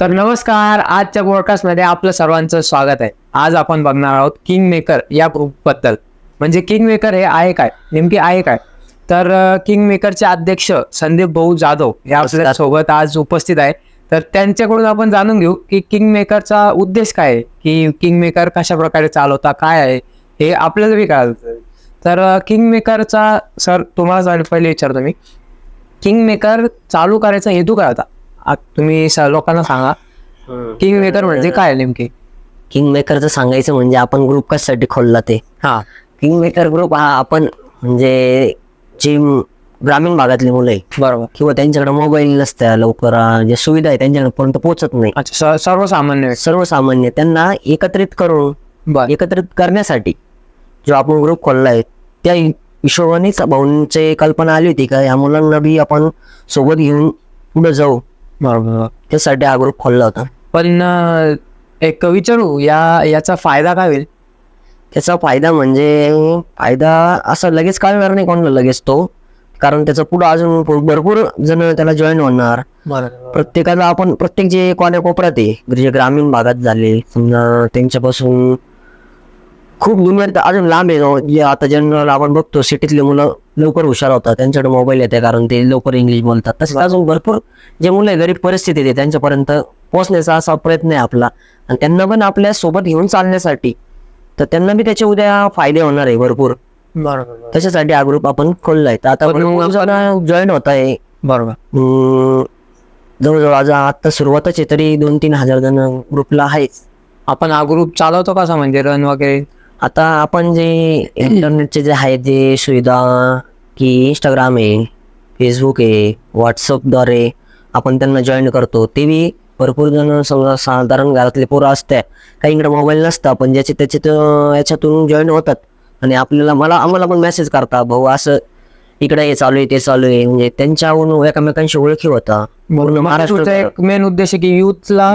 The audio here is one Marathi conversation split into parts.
तर नमस्कार आजच्या पॉडकास्टमध्ये आपलं सर्वांचं स्वागत आहे. आज आपण बघणार आहोत किंग मेकर या ग्रुपबद्दल म्हणजे किंग मेकर हे आहे काय? नेमके आहे काय? तर किंग मेकरचे अध्यक्ष संदीप भाऊ जाधव हे आपल्यासोबत आज उपस्थित आहे. तर त्यांच्याकडून आपण जाणून घेऊ की किंग मेकरचा उद्देश काय आहे? की किंग मेकर कशा प्रकारे चालवता काय आहे? हे आपल्याला बी कळालं तर. किंग मेकरचा सर तुम्हाला पहिले विचारतो मी. किंग मेकर चालू करायचा हेतू काय होता? तुम्ही स- लोकांना सांगा. किंग मेकर म्हणजे काय नेमके? किंग मेकरचं सांगायचं म्हणजे आपण ग्रुप कशासाठी खोलला ते? हा. किंग मेकर ग्रुप हा आपण म्हणजे जी म- ग्रामीण भागातली मुलं आहे. बरोबर. किंवा त्यांच्याकडे मोबाईल नसत्या लवकर अं, ज्या सुविधा आहे त्यांच्याकडे पर्यंत पोहोचत नाही. अच्छा स- सर्वसामान्य व्यक्ती. सर्वसामान्य. त्यांना एकत्रित करून बर. एकत्रित करण्यासाठी जो आपण ग्रुप खोलला आहे त्या हि- हिशोबानेच भाऊंची कल्पना आली होती का या मुलांना बी आपण सोबत घेऊन पुढे जाऊ. बरोबर त्यासाठी हा ग्रुप खोलला होता. पण अं, एक विचारू या याचा फायदा काय होईल? त्याचा फायदा म्हणजे फायदा असा लगेच कळणार नाही कोणाला लगेच तो. कारण त्याचा पुढं अजून भर- भरपूर जण त्याला जॉईन होणार. बरोबर. प्रत्येकाला आपण प्रत्येक जे कोण्या कोपऱ्यात आहे जे ग्रामीण भागात झाले समजा त्यांच्यापासून खूप दुनियात अजून लांब आहे जे आता जनरल आपण बघतो सिटीतले मुलं लवकर हुशार होतात. त्यांच्याकडे मोबाईल येते कारण ते लवकर इंग्लिश बोलतात. तसेच अजून भरपूर जे मुलं आहे, गरीब परिस्थिती आहे त्यांच्यापर्यंत पोहोचण्याचा असा प्रयत्न आहे आपला. आणि त्यांना पण आपल्यासोबत घेऊन चालण्यासाठी तर त्यांना बी त्याचे उद्या फायदे होणार आहे भरपूर. बरोबर त्याच्यासाठी हा ग्रुप आपण खोललाय तर आता जॉईन होत आहे. बरोबर. जवळजवळ आज आता सुरुवातच आहे तरी दोन तीन हजार जण ग्रुपला आहेच आपण हा ग्रुप चालवतो कसा? म्हणजे रन वगैरे? आता आपण जे इंटरनेटचे जे आहे जे सुविधा की इंस्टाग्राम आहे फेसबुक आहे व्हॉट्सअपद्वारे आपण त्यांना जॉईन करतो ते बी भरपूर जण समजा साधारण घरातले पोरं असते काहींकडे मोबाईल नसतं पण ज्याचे त्याचे तर याच्यातून जॉईन होतात. आणि आपल्याला मला आम्हाला पण मेसेज करता भाऊ असं इकडे हे चालू आहे ते चालू आहे म्हणजे त्यांच्यावरून एकमेकांशी ओळखी होता. पूर्ण तुमचा महाराष्ट्र एक मेन उद्देश आहे की युथला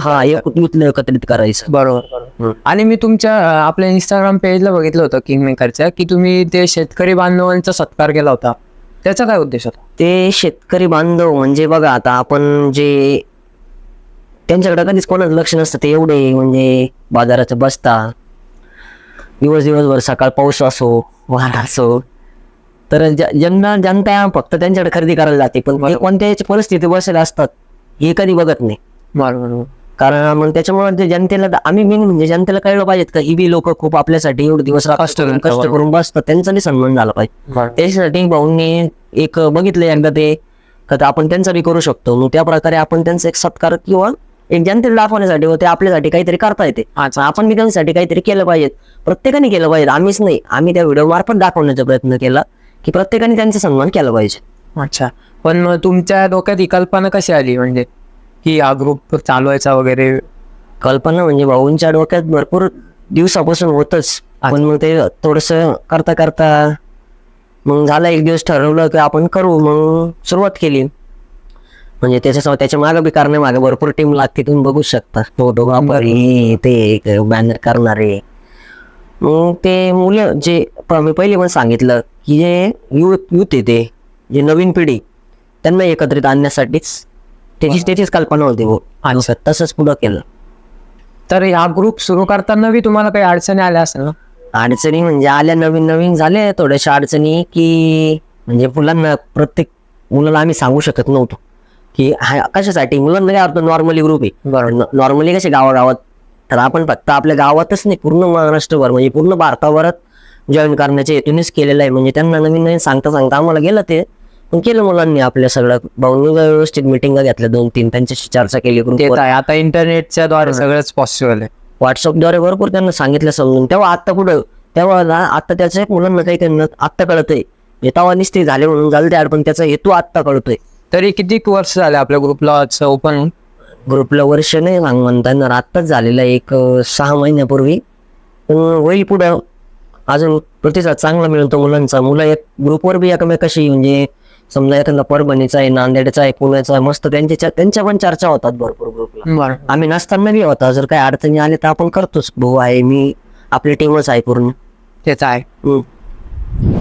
हा युथला एकत्रित करायचं. बरोबर. आणि मी तुमच्या आपल्या इंस्टाग्राम पेजला बघितलं होतं किंग मेकरच्या की तुम्ही ते शेतकरी बांधवांचा सत्कार केला होता. त्याचा काय उद्देश होता? ते शेतकरी बांधव म्हणजे बघा आता आपण जे त्यांच्याकडे कधीच कोणाचं लक्ष नसतं ते एवढे म्हणजे बाजाराचं बसता दिवस दिवसभर सकाळ पाऊस असो वारा असो तर ज- ज्यांना जनता फक्त त्यांच्याकडे खरेदी करायला जाते. पण ते कोणत्या परिस्थिती बसेल असतात. हे कधी बघत नाही. बरोबर कारण मग त्याच्यामुळे जनतेला आम्ही मेन म्हणजे जनतेला कळलं पाहिजेत का ही बी लोक खूप आपल्यासाठी एवढे दिवस कष्ट कष्ट करून बसतात. त्यांचा बी सन्मान झाला पाहिजे. त्याच्यासाठी भाऊंनी एक बघितलं एकदा ते का आपण त्यांचा बी करू शकतो. मग त्या प्रकारे आपण त्यांचा एक सत्कार किंवा एक जनतेला दाखवण्यासाठी व ते आपल्यासाठी काहीतरी करता येते. अच्छा. आपण बी त्यांच्यासाठी काहीतरी केलं पाहिजे. प्रत्येकाने केलं पाहिजे. आम्हीच नाही. आम्ही त्या व्हिडिओ मार्फत दाखवण्याचा प्रयत्न केला. की प्रत्येकाने त्यांचा सन्मान केला पाहिजे. अच्छा. पण मग तुमच्या डोक्यात ही कल्पना कशी आली? म्हणजे की हा ग्रुप चालवायचा वगैरे? कल्पना म्हणजे भाऊंच्या डोक्यात भरपूर दिवसापासून होतच. पण मग ते थोडस करता करता मग झालं एक दिवस ठरवलं की आपण करू मग सुरुवात केली. म्हणजे त्याच्या त्याच्यामागे बी करण्यामागे भरपूर टीम लागते तुम्ही बघू शकता. फोटो हे ते बॅनर करणारे. मग ते मुलं जे मी पहिले पण सांगितलं की जे युथ युथ येते जे नवीन पिढी त्यांना एकत्रित आणण्यासाठीच त्याची त्याचीच कल्पना होती भाऊ तसंच पुढं केलं. तर हा ग्रुप सुरू करताना बी तुम्हाला काही अडचणी आल्या असेल ना? अडचणी म्हणजे आल्या नवीन नवीन झाल्या थोड्याशा अडचणी की म्हणजे मुलांना प्रत्येक मुलाला आम्ही सांगू शकत नव्हतो. की हा कशासाठी? मुलांना काय अर्थ नॉर्मली ग्रुप आहे. बरोबर नॉर्मली कसे गावागावात? तर आपण फक्त आपल्या गावातच नाही पूर्ण महाराष्ट्रभर म्हणजे पूर्ण भारताभरात जॉईन करण्याच्या हेतूनेच केलेलं आहे. म्हणजे त्यांना नवीन नवीन सांगता सांगता आम्हाला गेलं ते. पण केलं मुलांनी आपल्या सगळं. भाऊनी व्यवस्थित मिटिंग घेतल्या दोन तीन. त्यांच्याशी चर्चा केली. आता इंटरनेटच्या द्वारे सगळंच पॉसिबल आहे. व्हॉट्सअपद्वारे भरपूर त्यांना सांगितलं समजून. तेव्हा आत्ता कुठं? तेव्हा ना आत्ता त्याचं एक मुलांना काही त्यांना आत्ता कळतंय. तेव्हा निस्ते झाले म्हणून झालं त्याड पण त्याचा हेतू आत्ता कळतोय. तरी किती वर्ष झाले आपल्या ग्रुपला ओपन ग्रुपला वर्ष नाही सांग म्हणता आत्ताच झालेलं एक सहा महिन्यापूर्वी. पण होईल पुढं अजून प्रतिसाद चांगला मिळतो मुलांचा. मुलं एक ग्रुपवर बी एकमेकाशी म्हणजे समजा एखादा परभणीचा आहे नांदेडचा आहे पुण्याचा आहे मस्त त्यांच्या त्यांच्या पण चर्चा होतात भरपूर ग्रुपला आम्ही नसताना बी होता. जर काही अडचणी आल्या तर आपण करतोच. भाऊ आहे मी आपली टीमच आहे पूर्ण. तेच आहे. हम्म.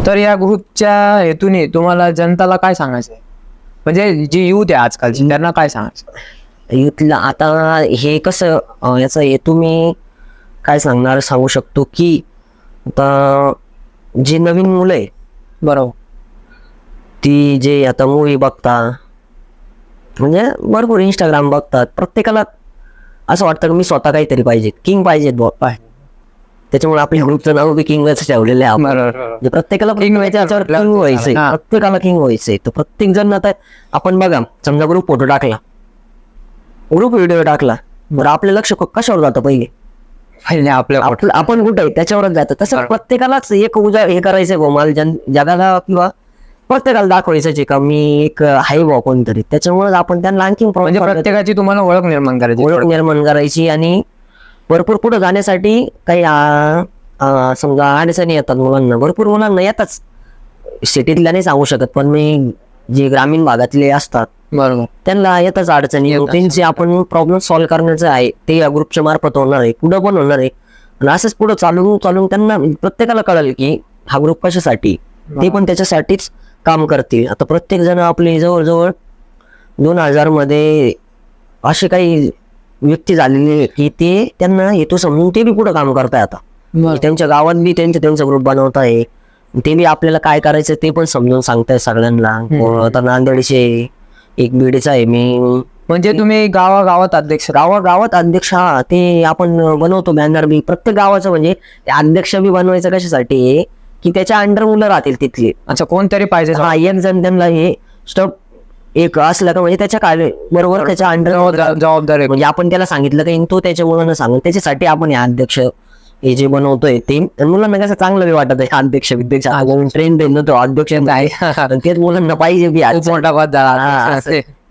तर या ग्रुपच्या हेतूने तुम्हाला जनताला काय सांगायचं आहे म्हणजे जी युथ आहे आजकालची त्यांना काय सांगायचं युथला आता हे कसं याचं हे तुम्ही काय सांगणार सांगू शकतो की आता जे नवीन मुलं आहे बरोबर. ती जे आता मूवी बघता म्हणजे भरपूर इंस्टाग्राम बघतात. प्रत्येकाला असं वाटतं की मी स्वतः काहीतरी पाहिजे किंग पाहिजेत. पाय. त्याच्यामुळे आपल्या ग्रुपचं नाव बी किंगच ठेवलेलं आहे आपण. म्हणजे प्रत्येकाला किंग व्हायचं किंग व्हायचंय. हा. प्रत्येकाला किंग व्हायचंय. तर प्रत्येक जण आता आपण बघा समजा ग्रुप फोटो टाकला. ग्रुप व्हिडिओ टाकला. बरं आपलं लक्ष क- कशावर जातं पहिले? पहिले आपल्या आपलं आपण कुठे आहे? त्याच्यावरच जातं. तसं. प्रत्येकालाच एक उजा हे करायचंय बुवा मला जन जगाला किंवा प्रत्येकाला दाखवायचं आहे का? मी एक आहे बुवा कोणतरी. त्याच्यामुळे आपण त्यांना आणखी म्हणजे प्रत्येकाची तुम्हाला ओळख निर्माण करायची ओळख निर्माण करायची आणि भरपूर पुढे जाण्यासाठी काही आ, आ, समजा अडचणी येतात मुलांना. भरपूर मुलांना येतात सिटीतल्या नाही सांगू शकत पण मी जे ग्रामीण भागातले असतात बरोबर. त्यांना येतच अडचणी त्यांचे आपण प्रॉब्लेम सॉल्व्ह करण्याचं आहे. ते या ग्रुपच्या मार्फत होणार आहे पुढं पण होणार आहे. आणि असंच पुढं चालून चालून त्यांना प्रत्येकाला कळेल की हा ग्रुप कशासाठी? ते पण त्याच्यासाठीच काम करतील. आता प्रत्येक जण आपले जवळजवळ दोन हजारमध्ये असे काही व्यक्ती झालेले की ते त्यांना हेतू समजून ते बी पुढे काम करताय आता. त्यांच्या गावात बी त्यांचे त्यांचा ग्रुप बनवत ते बी आपल्याला काय करायचं ते पण समजून सांगताय सगळ्यांना. आता नांदेडचे एक बीडचा आहे मी म्हणजे तुम्ही गावागावात अध्यक्ष गावा गावात अध्यक्ष हा ते आपण बनवतो बॅनर बी. प्रत्येक गावाचं म्हणजे ते अध्यक्ष बी बनवायचं कशासाठी? की त्याच्या अंडर मुलं राहतील तिथली. अच्छा कोणतरी पाहिजे. हा एक जण त्यांना हे स्टॉप एक असलं का म्हणजे त्याच्या काय बरोबर त्याच्या अंडर जबाबदार म्हणजे आपण त्याला सांगितलं की तो त्याच्या मुलांना सांगेल. त्याच्यासाठी आपण हे अध्यक्ष हे जे बनवतोय ते मुलांना कसं चांगलं बी वाटत आहे अध्यक्ष विध्यक्ष. ट्रेन ट्रेन तो अध्यक्ष. आणि तेच मुलांना पाहिजे बी खूप मोठा झाला.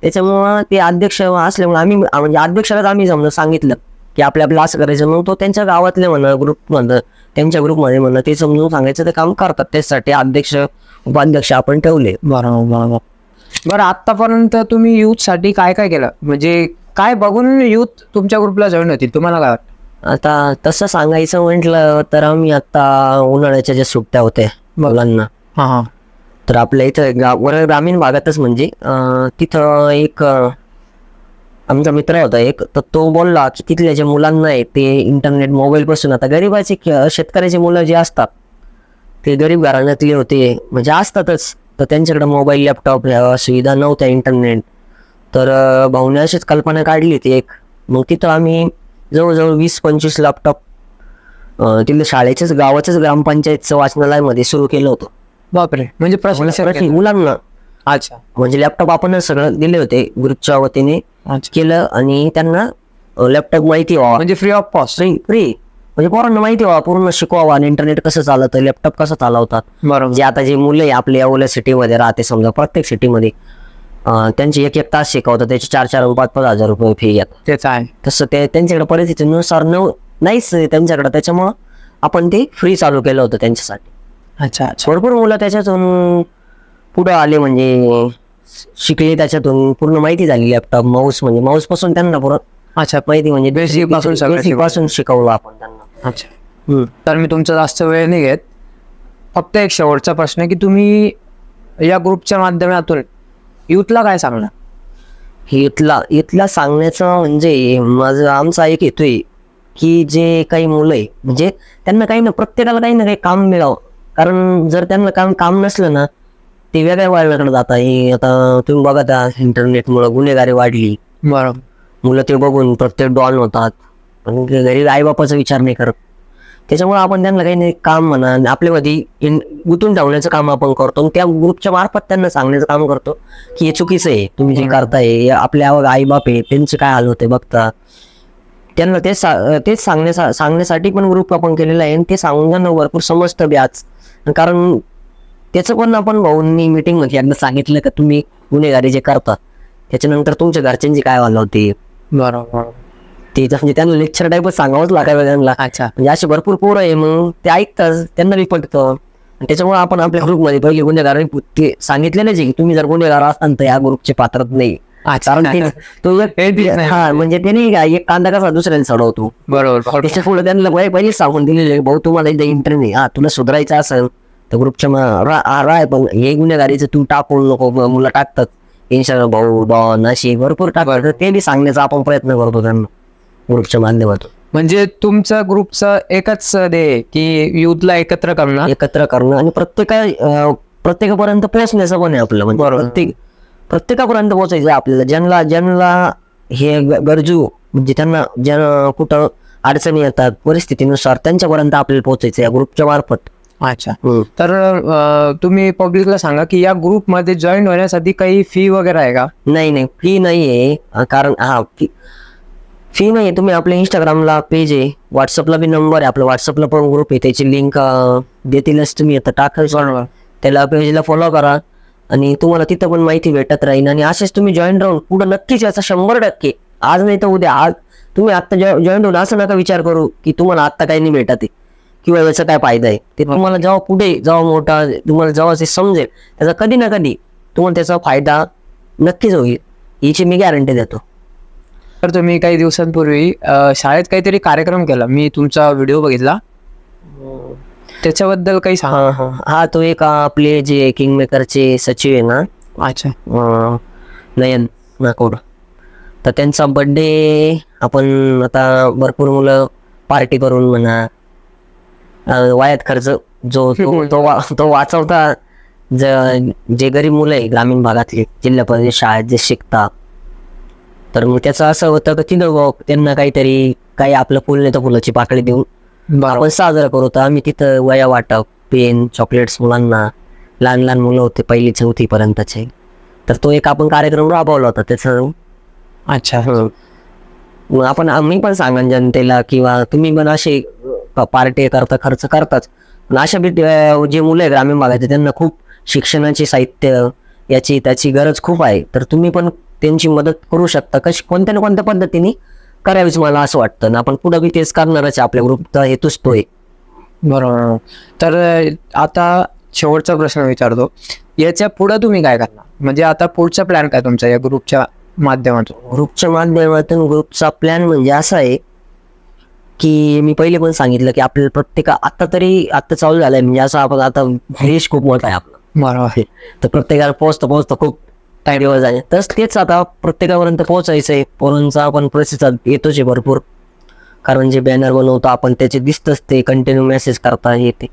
त्याच्यामुळं ते अध्यक्ष असल्यामुळे आम्ही म्हणजे अध्यक्षालाच आम्ही समजा सांगितलं की आपल्या आपलं असं करायचं मग तो त्यांच्या गावातले म्हणा ग्रुप म्हणा त्यांच्या ग्रुपमध्ये म्हणा ते समजून सांगायचं ते काम करतात. त्यासाठी अध्यक्ष उपाध्यक्ष आपण ठेवले. बरोबर बरोबर. बरं आतापर्यंत तुम्ही युथसाठी काय काय केलं? म्हणजे काय बघून युथ तुमच्या ग्रुपला जॉईन होतील? तुम्हाला काय वाटतं? आता तसं सांगायचं म्हटलं तर आम्ही आता उन्हाळ्याच्या ज्या सुट्ट्या होत्या मुलांना हा हा. तर आपल्या इथं गा- वर ग्रामीण भागातच म्हणजे अं, तिथं एक अं, आमचा मित्र होता एक तर तो बोलला की तिथल्या जे मुलांना आहे ते इंटरनेट मोबाईल पासून आता गरीबाचे शेतकऱ्याचे मुलं जे असतात ते गरीब घराण्यातले होते म्हणजे असतातच. तर त्यांच्याकडे मोबाईल लॅपटॉप ह्या सुविधा नव्हत्या इंटरनेट तर अं, भाऊने अशीच कल्पना काढली होती एक. मग तिथं आम्ही जवळजवळ वीस पंचवीस लॅपटॉप तिथलं शाळेच्याच गावाच्याच ग्रामपंचायतचं वाचनालयामध्ये सुरू केलं होतं. बापरे म्हणजे प्रति- मुलांना. अच्छा. म्हणजे लॅपटॉप आपणच सगळं दिले होते ग्रुपच्या वतीने केलं आणि त्यांना लॅपटॉप माहिती व्हावा. म्हणजे free of cost free free म्हणजे पोरांना माहिती व्हावा पूर्ण शिकवावं आणि इंटरनेट कसं चालतं लॅपटॉप कसं चालवतात. बरोबर. जे आता जे मुलं आहे आपल्या ओल्या सिटीमध्ये राहते समजा प्रत्येक सिटीमध्ये त्यांचे एक एक तास शिकवतात त्याचे चार चार पाच पाच हजार रुपये फी घेतात तेच आहे. तसं ते त्यांच्याकडे परिस्थितीनुसार न नाहीच त्यांच्याकडे त्याच्यामुळं आपण ते फ्री चालू केलं होतं त्यांच्यासाठी. अच्छा अच्छा. भरपूर मुलं त्याच्यातून पुढे आले म्हणजे शिकले त्याच्यातून पूर्ण माहिती झाली लॅपटॉप माऊस म्हणजे माऊसपासून त्यांना पूर्ण अच्छा माहिती म्हणजे Basic पासून सगळं basic पासून शिकवलं आपण त्यांना. अच्छा. तर मी तुमचा जास्त वेळ नाही घेत. फक्त एक शेवटचा प्रश्न आहे की तुम्ही या ग्रुपच्या माध्यमातून युथला काय सांगणार? इथला इथला सांगण्याचं म्हणजे माझं आमचा एक येतोय की जे काही मुलं आहे म्हणजे त्यांना काही ना प्रत्येकाला काही ना काही काम मिळावं. कारण जर त्यांना काम काम नसलं ना ते वेगळ्या वळणाकडे जात आहे. आता तुम्ही बघा त्या इंटरनेटमुळं गुन्हेगारी वाढली. मुलं ते बघून प्रत्येक डॉन होतात. घरी आईबापाचा विचार नाही करत. त्याच्यामुळे आपण त्यांना काही नाही काम म्हणा आणि आपल्यामध्ये इन- गुंतून ठेवण्याचं काम आपण करतो. आणि त्या ग्रुपच्या मार्फत त्यांना सांगण्याचं काम करतो की हे चुकीचं आहे तुम्ही जे करताय आपल्या आईबाप आहे त्यांचे काय हाल होते बघता. त्यांना तेच सा- तेच सांगण्या सांगण्यासाठी पण ग्रुप आपण केलेला आहे आणि ते सांगून त्यांना भरपूर समजतं बी आज. कारण त्याचं पण आपण भाऊंनी मिटिंगमध्ये एकदा सांगितलं का तुम्ही गुन्हेगारी जे करता त्याच्यानंतर तुमच्या घरच्यांची काय हाल होते? बरोबर. ते म्हणजे त्यांना लेक्चर टाईपच सांगावंच लागायचं त्यांना. अच्छा. म्हणजे असे भरपूर पोरं आहे मग ते ऐकतात त्यांना बी पटतं. आणि त्याच्यामुळे आपण आपल्या ग्रुपमध्ये पहिले गुन्हेगार ते सांगितलेलेच आहे की तुम्ही जर गुन्हेगार असाल तर या ग्रुपचे पात्रच नाही. कारण ते हे नाही. म्हणजे ते नाही का एक कांदा कसा दुसऱ्याने चढवतो. बरोबर. त्याच्या पुढे त्यांना पहिले सांगून दिलेले भाऊ तुम्हाला इथे इंटरनेट नाही हा तुला सुधारायचं असेल तर ग्रुपच्या मा- राय पण. हे गुन्हेगारीचं तू टाकू नको म- मुलं टाकतात. इंस्टाग्राम भाऊ डॉन अशी भरपूर टाकतात. ते बी सांगण्याचा आपण प्रयत्न करतो त्यांना. ग्रुपच्या माध्यमातून म्हणजे तुमचं ग्रुपचं एकच ध्येय आहे की युथला एकत्र करणं. एकत्र करणं आणि प्रत्येका प्रत्येकापर्यंत पोहोचण्याचं पण आहे आपलं. म्हणजे. प्रत्येक प्रत्येकापर्यंत पोहोचायचं आपल्याला. ज्यांना ज्यांना हे गरजू म्हणजे त्यांना ज्या कुठं अडचणी येतात परिस्थितीनुसार त्यांच्यापर्यंत आपल्याला पोहोचायचं या ग्रुपच्या मार्फत. अच्छा. तर तुम्ही पब्लिकला सांगा की या ग्रुपमध्ये जॉईन होण्यासाठी काही फी वगैरे आहे का? नाही नाही. फी नाही आहे कारण हा फी फी नाही तुम्ही आपल्या इंस्टाग्रामला पेज आहे. व्हॉट्सअपला बी नंबर आहे. आपला व्हॉट्सअपला पण ग्रुप आहे. त्याची लिंक देतीलच तुम्ही. आता बरोबर. त्याला पेजला फॉलो करा. आणि तुम्हाला तिथं पण माहिती भेटत राहील आणि असेच तुम्ही जॉईन राहून पुढे नक्कीच याचा शंभर टक्के. आज नाही तर उद्या. आज तुम्ही आता जॉईन होऊन असं नका विचार करू की तुम्हाला आता काही नाही भेटत आहे. किंवा याचा काय फायदा आहे. ते तुम्हाला जेव्हा पुढे जेव्हा मोठा तुम्हाला जेव्हा ते समजेल त्याचा कधी ना कधी तुम्हाला त्याचा फायदा नक्कीच होईल. याची मी गॅरंटी देतो. तर तुम्ही काही दिवसांपूर्वी अं, शाळेत काहीतरी कार्यक्रम केला. मी तुमचा व्हिडिओ बघितला. त्याच्याबद्दल काही सांगा. हा हा. हा तो एक आपले जे किंग मेकरचे सचिव आहे ना? अच्छा. अं, नयन नाकोड तर त्यांचा बड्डे आपण आता भरपूर मुलं पार्टी करून म्हणा अं, वायात खर्च जो तो तो वा- तो वाचवता ज- जे गरीब मुलं आहे ग्रामीण भागातले जिल्हा परिषद शाळेत जे शिकतात तर मग त्याचं असं होतं की तिथं त्यांना काहीतरी काही आपलं फुल नाही तर फुलाची पाकळी देऊन आपण साजरा करू. तर आम्ही तिथं वया वाटप पेन चॉकलेट्स मुलांना लहान लहान मुलं होते पहिली चौथी पर्यंतचे. तर तो एक आपण कार्यक्रम राबवला होता त्याचं. अच्छा. मग आपण आम्ही पण सांगा जनतेला किंवा तुम्ही पण असे पार्टी करता खर्च करताच. पण अशा बी जे मुलं आहे ग्रामीण भागाचे त्यांना खूप शिक्षणाचे साहित्य याची त्याची गरज खूप आहे. तर तुम्ही पण त्यांची मदत करू शकता. कशी कोणत्या ना कोणत्या पद्धतीने करावीच मला असं वाटतं. ना आपण पुढे बी तेच करणारच. आपल्या ग्रुपचा हेतूच तो आहे. बरोबर. तर आता शेवटचा प्रश्न विचारतो. याच्यापुढे तुम्ही काय करणार? म्हणजे आता पुढचा प्लॅन काय तुमचा या ग्रुपच्या माध्यमातून? ग्रुपच्या माध्यमातून ग्रुपचा प्लॅन म्हणजे असा आहे की मी पहिले पण सांगितलं की आपल्याला प्रत्येक आता तरी आता चालू झालंय. म्हणजे असं आपण आता देश खूप मोठा आहे आपला. बरोबर. तर प्रत्येकाला पोहोचता पोहोचता खूप टाइम दिवस झाले तर तेच आता प्रत्येकापर्यंत पोहोचायचं आहे पोरांचा आपण प्रतिसाद येतोच आहे भरपूर. कारण जे बॅनर बनवतो आपण त्याचे दिसतच ते कंटिन्यू मेसेज करता येते.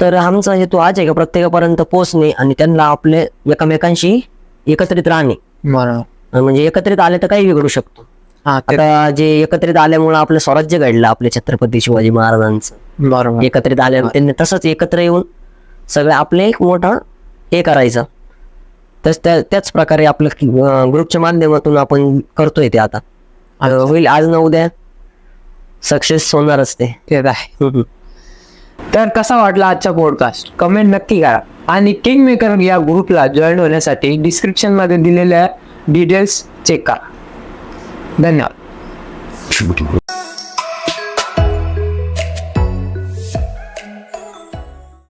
तर आमचा हेतू आज आहे का प्रत्येकापर्यंत पोहोचणे आणि त्यांना आपले एकमेकांशी एकत्रित राहणे? बरोबर. म्हणजे एकत्रित आले तर काही बिघडू शकतो. हा आता जे एकत्रित आल्यामुळे आपलं स्वराज्य घडलं आपले छत्रपती शिवाजी महाराजांचं. बरोबर. एकत्रित आल्यामुळे त्यांनी तसंच एकत्र येऊन सगळे आपले एक मोठा हे करायचं. तस त्या त्याच प्रकारे आपलं ग्रुपच्या माध्यमातून आपण करतोय ते आता. होईल आज ना उद्या सक्सेस होणारच ते. ते तर आहे. तर कसा वाटला आजचा पॉडकास्ट कमेंट नक्की करा. आणि किंग मेकर या ग्रुपला जॉईन होण्यासाठी डिस्क्रिप्शनमध्ये दिलेल्या डिटेल्स चेक करा. धन्यवाद.